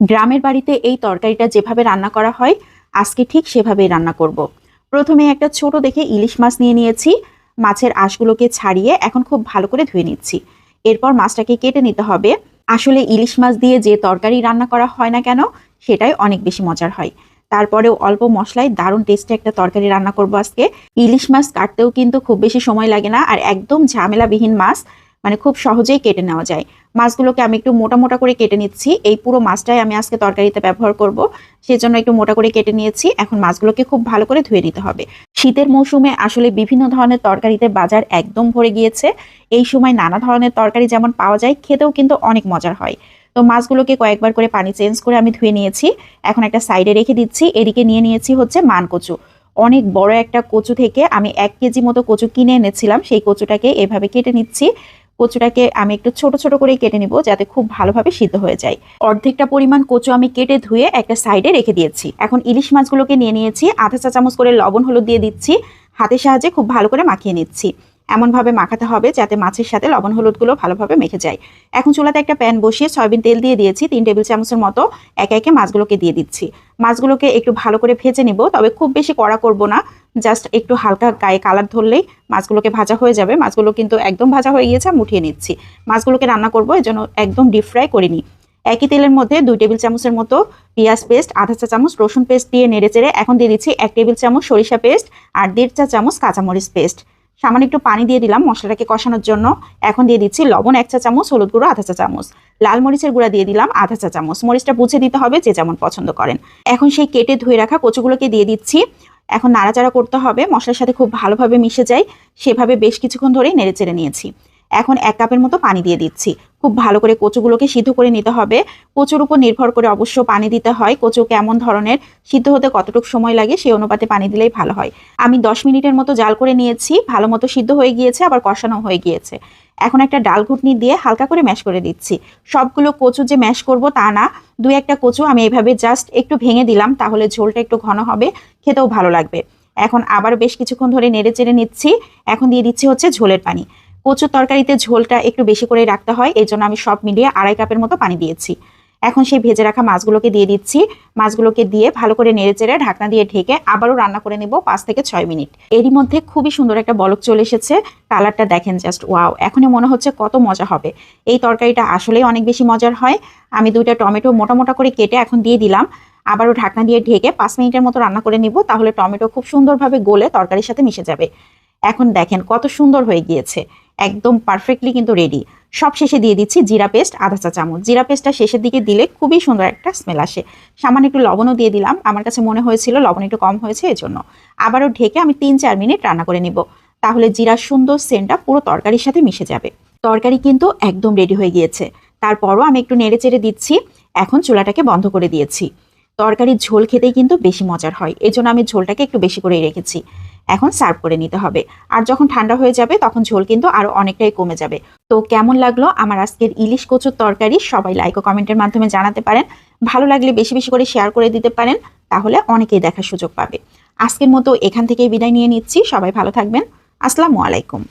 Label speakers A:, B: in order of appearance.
A: গ্রামের বাড়িতে এই তরকারিটা যেভাবে রান্না করা হয়, আজকে ঠিক সেভাবেই রান্না করব। প্রথমে একটা ছোট দেখে ইলিশ মাছ নিয়ে নিয়েছি। মাছের আঁশগুলোকে ছাড়িয়ে এখন খুব ভালো করে ধুয়ে নিচ্ছি। এরপর মাছটাকে কেটে নিতে হবে। আসলে ইলিশ মাছ দিয়ে যে তরকারি রান্না করা হয় না কেন, সেটাই অনেক বেশি মজার হয়। তারপরেও অল্প মশলায় দারুণ টেস্টে একটা তরকারি রান্না করব আজকে। ইলিশ মাছ কাটতেও কিন্তু খুব বেশি সময় লাগে না, আর একদম ঝামেলাবিহীন মাছ। মানে খুব সহজেই কেটে নেওয়া যায়। মাছগুলোকে আমি একটু মোটা মোটা করে কেটে নিচ্ছি। এই পুরো মাছটাই আমি আজকে তরকারিতে ব্যবহার করব। সেই জন্য একটু মোটা করে কেটে নিয়েছি। এখন মাছগুলোকে খুব ভালো করে ধুয়ে নিতে হবে। শীতের মৌসুমে আসলে বিভিন্ন ধরনের তরকারিতে বাজার একদম ভরে গিয়েছে। এই সময় নানা ধরনের তরকারি যেমন পাওয়া যায়, খেতেও কিন্তু অনেক মজার হয়। তো মাছগুলোকে কয়েকবার করে পানি চেঞ্জ করে আমি ধুয়ে নিয়েছি। এখন একটা সাইডে রেখে দিচ্ছি। এদিকে নিয়ে নিয়েছি হচ্ছে মান কচু। অনেক বড় একটা কচু থেকে আমি এক কেজি মতো কচু কিনে এনেছিলাম। সেই কচুটাকে এভাবে কেটে নিচ্ছি। কচুটাকে আমি একটু ছোট ছোট করে কেটে নিব যাতে খুব ভালোভাবে সিদ্ধ হয়ে যায়। অর্ধেকটা পরিমাণ কচু আমি কেটে ধুয়ে একটা সাইডে রেখে দিয়েছি। এখন ইলিশ মাছগুলোকে নিয়ে নিয়েছি। আধা চা চামচ করে লবণ হলুদ দিয়ে দিচ্ছি। হাতের সাহায্যে খুব ভালো করে মাখিয়ে নিচ্ছি। এমনভাবে মাখাতে হবে যাতে মাছের সাথে লবণ হলুদগুলো ভালোভাবে মেখে যায়। এখন চুলাতে একটা প্যান বসিয়ে সয়াবিন তেল দিয়ে দিয়েছি, তিন টেবিল চামচের মতো একে একে মাছগুলোকে দিয়ে দিচ্ছি। মাছগুলোকে একটু ভালো করে ভেজে নিব, তবে খুব বেশি কড়া করব না, জাস্ট একটু হালকা গায়ে কালার ধরলেই মাছগুলোকে ভাজা হয়ে যাবে। মাছগুলো কিন্তু একদম ভাজা হয়ে গিয়েছে, আমি উঠিয়ে নিচ্ছি। মাছগুলোকে রান্না করব, এই জন্য একদম ডিপ ফ্রাই করিনি। একই তেলের মধ্যে দুই টেবিল চামচের মতো পেঁয়াজ পেস্ট, আধা চা চামচ রসুন পেস্ট দিয়ে নেড়ে চেড়ে এখন দিয়ে দিচ্ছি এক টেবিল চামচ সরিষা পেস্ট আর দেড় চা চামচ কাঁচামরিচ পেস্ট। সামান্য একটু পানি দিয়ে দিলাম মশলাটাকে কষানোর জন্য। এখন দিয়ে দিচ্ছি লবণ এক চা চামচ, হলুদ গুঁড়ো আধা চা চামচ। লাল মরিচের গুঁড়া দিয়ে দিলাম আধা চা চামচ। মরিচটা বুঝে দিতে হবে যে যেমন পছন্দ করেন। এখন সেই কেটে ধুয়ে রাখা কচুগুলোকে দিয়ে দিচ্ছি। এখন নাড়াচাড়া করতে হবে। মশলার সাথে খুব ভালোভাবে মিশে যায়। সেভাবে বেশ কিছুক্ষণ ধরেই নেড়ে চেড়ে নিয়েছি। এখন এক কাপের মতো পানি দিয়ে দিচ্ছি। খুব ভালো করে কচুগুলোকে সিদ্ধ করে নিতে হবে। কচুর উপর নির্ভর করে অবশ্য পানি দিতে হয়। কচু কেমন ধরনের সিদ্ধ হতে কতটুকু সময় লাগে সেই অনুপাতে পানি দিলেই ভালো হয়। আমি দশ মিনিটের মতো জাল করে নিয়েছি। ভালো মতো সিদ্ধ হয়ে গিয়েছে, আবার কষানো হয়ে গিয়েছে। এখন একটা ডাল ঘুটনি দিয়ে হালকা করে ম্যাশ করে দিচ্ছি। সবগুলো কচু যে ম্যাশ করব তা না। দুই একটা কচু আমি এইভাবে জাস্ট একটু ভেঙে দিলাম, তাহলে ঝোলটা একটু ঘন হবে, খেতেও ভালো লাগবে। এখন আবার বেশ কিছুক্ষণ ধরে নেড়ে চেড়ে নিচ্ছি। এখন দিয়ে দিচ্ছি হচ্ছে ঝোলের পানি। কচুর তরকারিতে ঝোলটা একটু বেশি করে রাখতে হয়। এই জন্য আমি সব মিলিয়ে আড়াই কাপের মতো পানি দিয়েছি। এখন সেই ভেজে রাখা মাছগুলোকে দিয়ে দিচ্ছি। মাছগুলোকে দিয়ে ভালো করে নেড়ে চেড়ে ঢাকনা দিয়ে ঢেকে আবারও রান্না করে নেব পাঁচ থেকে ছয় মিনিট। এরই মধ্যে খুবই সুন্দর একটা বলক চলে এসেছে। কালারটা দেখেন জাস্ট ওয়াও এখনই মনে হচ্ছে কত মজা হবে। এই তরকারিটা আসলেই অনেক বেশি মজার হয়। আমি দুইটা টমেটো মোটা মোটা করে কেটে এখন দিয়ে দিলাম। আবারও ঢাকনা দিয়ে ঢেকে পাঁচ মিনিটের মতো রান্না করে নিব। তাহলে টমেটো খুব সুন্দরভাবে গলে তরকারির সাথে মিশে যাবে। এখন দেখেন কত সুন্দর হয়ে গিয়েছে। একদম পারফেক্টলি কিন্তু রেডি সব শেষে দিয়ে দিচ্ছি জিরা পেস্ট, আধা চা চামচ। জিরা পেস্টটা শেষের দিকে দিলে খুবই সুন্দর একটা স্মেল আসে। সামান্য একটু লবণও দিয়ে দিলাম। আমার কাছে মনে হয়েছিল লবণ একটু কম হয়েছে এজন্য। আবারও ঢেকে আমি তিন চার মিনিট রান্না করে নিব। তাহলে জিরার সুন্দর সেন্টটা পুরো তরকারির সাথে মিশে যাবে। তরকারি কিন্তু একদম রেডি হয়ে গিয়েছে। তারপরও আমি একটু নেড়ে চেড়ে দিচ্ছি। এখন চুলাটাকে বন্ধ করে দিয়েছি। তরকারির ঝোল খেতেই কিন্তু বেশি মজার হয়। এই জন্য আমি ঝোলটাকে একটু বেশি করেই রেখেছি। এখন সার্ভ করে নিতে হবে। আর যখন ঠান্ডা হয়ে যাবে, তখন ঝোল কিন্তু আরও অনেকটাই কমে যাবে। তো কেমন লাগল আমার আজকের ইলিশ কচুর তরকারি? সবাই লাইক ও কমেন্টের মাধ্যমে জানাতে পারেন। ভালো লাগলে বেশি বেশি করে শেয়ার করে দিতে পারেন, তাহলে অনেকেই দেখার সুযোগ পাবে। আজকের মতো এখান থেকেই বিদায় নিয়ে নিচ্ছি। সবাই ভালো থাকবেন। আসসালামু আলাইকুম।